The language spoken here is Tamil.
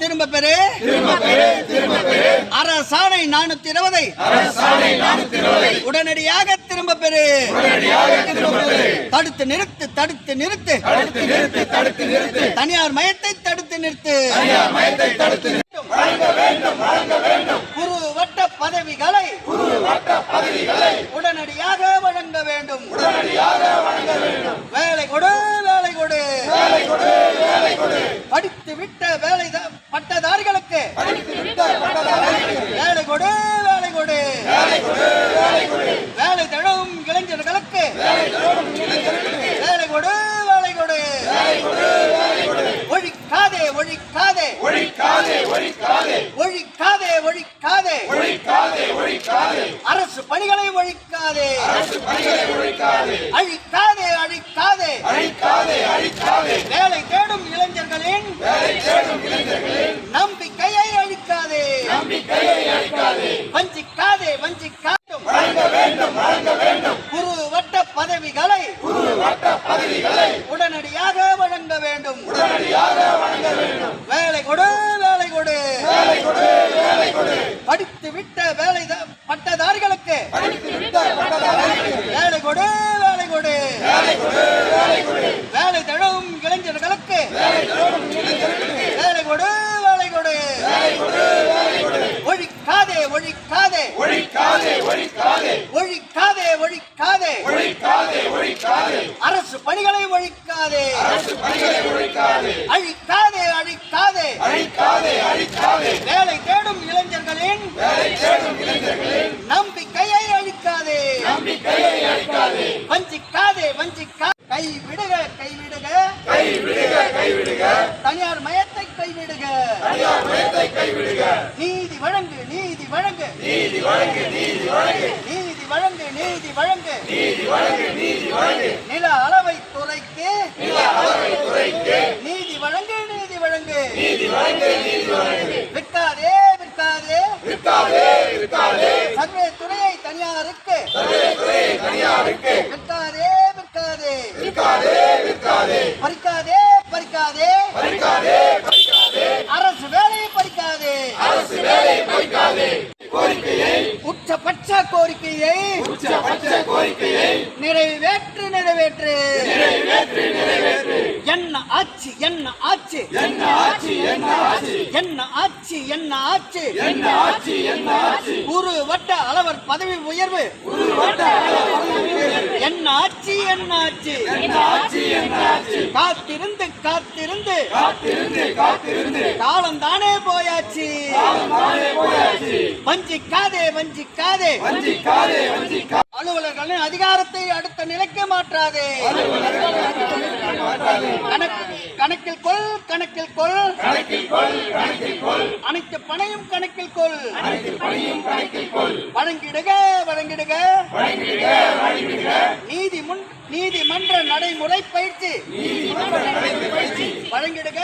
திரும்ப பெறு. அரசாணை நானூத்தி இருபதை உடனடியாக திரும்ப பெறு. தடுத்து நிறுத்து தடுத்து நிறுத்து. தனியார் மயத்தை தடுத்து நிறுத்து. குரு வட்ட பதவிகளை உடனடியாக வழங்க வேண்டும். வேலை கொடு வேலை கொடு. படித்து விட்ட வேலை த- பட்டதாரிகளுக்கு வேலை கொடு வேலை கொடு வேலை தழும் இளைஞர்களுக்கு வேலை கொடு வேலை கொடு. ஒழிக்காதே ஒழிக்காதே. ஒழிக்காதே ஒழிக்காதே. அரசு பணிகளை ஒழிக்காதே. அழிக்காதே அழிக்காதே. வேலை தேடும் இளைஞர்களின் நம்பிக்கையை அழிக்காதே வஞ்சிக்காதே வஞ்சிக்காதும் குரு வட்ட பதவிகளை உடனடியாக வழங்க வேண்டும் வேலை கொடு வேலை கொடு படித்து விட்ட வேலை த- பட்டதாரிகளுக்கு வேலை கொடு வேலை கொடு வேலை தழும் இளைஞர்களுக்கு வேலை கொடு வேலை கொடு ஒழிக்காதே ஒழிக்காதே ஒழிக்காதே ஒழிக்காதே. அரசு பணிகளை ஒழிக்காதே. அழிக்காதே. அழிக்காதே வேலை தேடும் இளைஞர்களின் நம்பிக்கையை அழிக்காதே. வஞ்சிக்காதே வஞ்சிக்கா. கை விடுக கை விடுக தனியார் மயத்தை கைவிடுக. நீதி வழங்கு நீதி வழங்கு. நீதி வழங்கு நீதி வழங்கு. நில அளவை துறைக்கு. நீதி வழங்கு நீதி வழங்கு. விற்காதே விற்காதே. சர்வே துறையை தனியாருக்கு. விற்காதே விற்காதே. பறிக்காதே பறிக்காதே. அரசு வேலையை பறிக்காதே. உச்சபட்ச கோரிக்கையை நிறைவேற்று நிறைவேற்று. என்ன ஆட்சி என்ன ஆட்சி என்ன ஆட்சி என்ன ஆட்சி குரு வட்ட அளவர் பதவி உயர்வு. என்ன ஆட்சி என்ன ஆட்சி காத்திருந்து காத்திருந்து. காலம் தானே போயாச்சு. வஞ்சிக்காதே வஞ்சிக்காதே. அலுவலர்களின் அதிகாரத்தை அடுத்த நிலைக்கு மாற்றாதே. கணக்கில் கொள் கணக்கில் கொள். அனைத்து பணையும் கணக்கில் கொள். வழங்கிடுக வழங்கிடுக. நீதி முன் நீதிமன்ற நடைமுறை பயிற்சி. வழங்கிடுக.